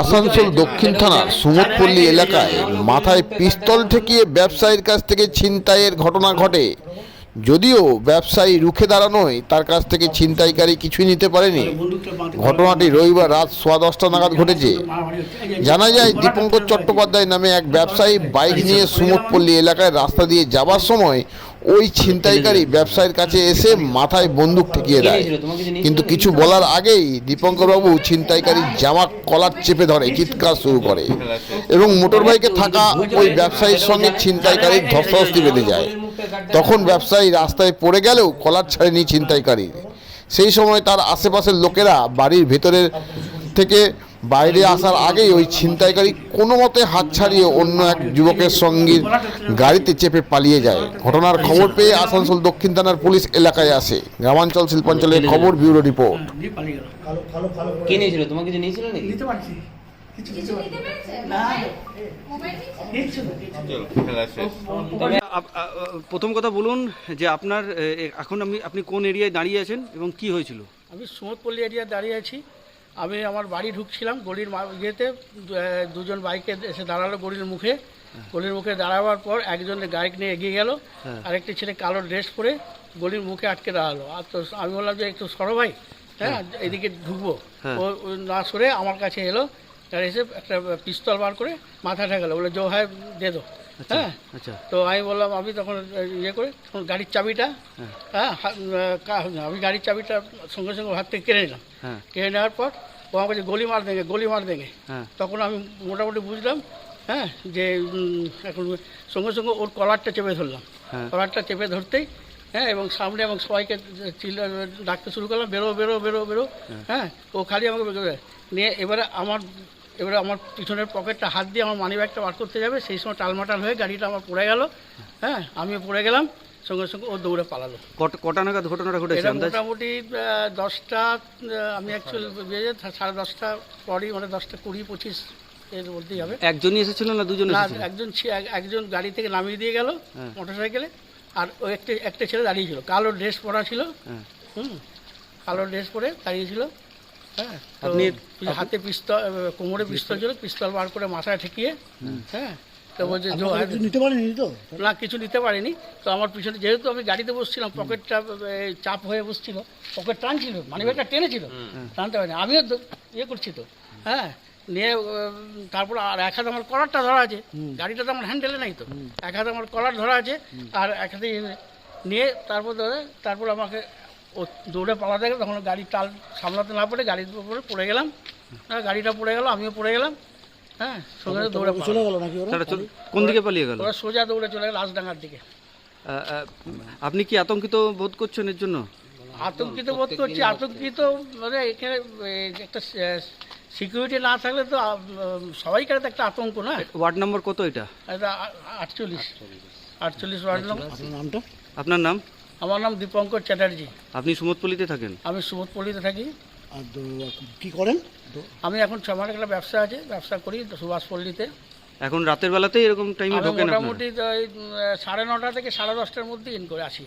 আসানসোল দক্ষিণ থানা সুমতপল্লী এলাকায় মাথায় পিস্তল ঠেকিয়ে ব্যবসায়ীর কাছ থেকে ছিনতাইয়ের ঘটনা ঘটে। যদিও ব্যবসায়ী রুখে দাঁড়ানোয় তার কাছ থেকে ছিনতাইকারী কিছুই নিতে পারেনি। ঘটনাটি রবিবার রাত সোয়া দশটা নাগাদ ঘটেছে। জানা যায় দীপঙ্কর চট্টোপাধ্যায় নামে এক ব্যবসায়ী বাইক নিয়ে সুমতপল্লী এলাকায় রাস্তা দিয়ে যাবার সময় ওই ছিনতাইকারী ব্যবসায়ীর কাছে এসে মাথায় বন্দুক ঠেকিয়ে দেয়। কিন্তু কিছু বলার আগেই দীপঙ্করবাবু ছিনতাইকারীর জামা কলার চেপে ধরে চিৎকার শুরু করে। এবং মোটরবাইকে থাকা ওই ব্যবসায়ীর সঙ্গে ছিনতাইকারীর ধস্তাধস্তি বেঁধে যায়। তখন ব্যবসায়ী রাস্তায় পড়ে গেলেও কলার ছাড়েনি ছিনতাইকারী। সেই সময় তার আশেপাশের লোকেরা বাড়ির ভেতরের থেকে বাইরে আসার আগেই ওই ছিনতাইকারী কোনো মতে হাত ছাড়িয়ে অন্য এক যুবকের সঙ্গে গাড়িতে চেপে পালিয়ে যায়। ঘটনার খবর পেয়ে আসানসোল দক্ষিণ থানার পুলিশ এলাকায় আসে। গ্রামাঞ্চল শিল্পাঞ্চলের খবর ব্যুরো রিপোর্ট। কে নিয়েছিল? তোমাকে কিছু নিয়েছিল নিতে পারছি। প্রথম কথা বলুন যে আপনার এখন আপনি আপনি কোন এরিয়ায় দাঁড়িয়ে আছেন এবং কি হয়েছিল? আমি সুমতপল্লী এরিয়া দাঁড়িয়ে আছি। আমি আমার বাড়ি ঢুকছিলাম গলির মা- ইয়েতে দুজন বাইকে এসে দাঁড়াল গলির মুখে। গলির মুখে দাঁড়াবার পর একজন বাইক নিয়ে এগিয়ে গেল হ্যাঁ। আরেকটি ছেলে কালো ড্রেস পরে গলির মুখে আটকে দাঁড়াল। আর তো আমি বললাম যে একটু সরো ভাই হ্যাঁ এদিকে ঢুকবো। হ্যাঁ। ও ও না সরে আমার কাছে এলো তার এসে একটা পিস্তল বার করে মাথা ঠেকালো বলে জো হয় দে দো। হ্যাঁ। আচ্ছা। তো আমি বললাম আমি তখন ইয়ে করে তখন গাড়ির চাবিটা হ্যাঁ। হ্যাঁ আমি গাড়ির চাবিটা সঙ্গে সঙ্গে হাত থেকে কেড়ে নিলাম। হ্যাঁ। কেড়ে নেওয়ার পর ও আমাকে যে গলি মার দেঙ্গে গলি মার দেঙ্গে হ্যাঁ। তখন আমি মোটামুটি বুঝলাম হ্যাঁ যে এখন সঙ্গে সঙ্গে ওর কলারটা চেপে ধরলাম। কলারটা চেপে ধরতেই হ্যাঁ এবং সামনে এবং সবাইকে ডাকতে শুরু করলাম বেরো বেরো বেরো বেরো হ্যাঁ। ও খালি আমাকে নিয়ে এবারে আমার এবারে আমার পিছনের পকেটটা হাত দিয়ে আমার মানি ব্যাগটা বার করতে যাবে সেই সময় টালমাটাল হয়ে গাড়িটা আমার পড়ে গেল। হ্যাঁ আমিও পড়ে গেলাম সঙ্গে সঙ্গে ও দৌড়ে পালালো। কট- নাগাদ ঘটনাটা ঘটেছে? মোটামুটি দশটা আমি অ্যাকচুয়ালি সাড়ে দশটা পরই মানে দশটা কুড়ি পঁচিশ এর মধ্যেই হবে। একজনই এসেছিল না দুজন একজন একজন গাড়ি থেকে নামিয়ে দিয়ে গেল হ্যাঁ। মোটরসাইকেলে আর ওই একটা একটা ছেলে দাঁড়িয়ে ছিল কালো ড্রেস পরা ছিল। হ্যাঁ। হুম কালো ড্রেস পরে দাঁড়িয়ে ছিল। হ্যাঁ আপনি- হাতে পিস্তল কোমরে পিস্তল ছিল পিস্তল বার করে মাথায় ঠেকিয়ে হ্যাঁ তো বলছে নিতে পারেনি তো? না কিছু নিতে পারিনি। তো আমার পিছনে যেহেতু আমি গাড়িতে বসছিলাম পকেটটা চাপ হয়ে বসছিল পকেট টানছিল মানে ব্যাগটা টেনেছিল টানতে পারিনি। আমিও তো ইয়ে করছি তো হ্যাঁ নিয়ে তারপর আর এক হাতে আমার কলারটা ধরা আছে গাড়িটা তো আমার হ্যান্ডেলে নাই তো এক হাতে আমার কলার ধরা আছে আর এক হাতে ইয়ে- নিয়ে তারপর ধরে তারপর আমাকে ও দৌড়ে পালাতে গেল তখন গাড়ির টাল সামলাতে না পারে গাড়ির উপরে পড়ে গেলাম। হ্যাঁ, গাড়িটা পড়ে গেল আমিও পড়ে গেলাম। হ্যাঁ সঙ্গে দৌড়ে চলে গেল নাকি কোন দিকে পালিয়ে গেল? ওরা সোজা দৌড়ে চলে গেল লাশডাঙ্গার দিকে। আপনি কি আতঙ্কিত বোধ করছেন এর জন্য? আতঙ্কিত বোধ করছি আতঙ্কিত মানে এখানে একটা সিকিউরিটি না থাকলে তো সবাইকার তো একটা আতঙ্ক না? ওয়ার্ড নম্বর কত এটা? এটা আটচল্লিশ। আটচল্লিশ ওয়ার্ড নম্বর। আপনার নামটা? আপনার নাম? আমার নাম দীপঙ্কর চ্যাটার্জি। আপনি সুমতপল্লিতে থাকেন? আমি সুমতপল্লিতে থাকি। আর কি করেন? তো আমি এখন আমার একটা ব্যবসা আছে ব্যবসা করি সুভাষপল্লিতে। এখন রাতের বেলাতেই এরকম টাইমে ঢোকে ঢোকেন আপনারা মোটামুটি সাড়ে নটা থেকে সাড়ে দশটার মধ্যে ইন করে আসি।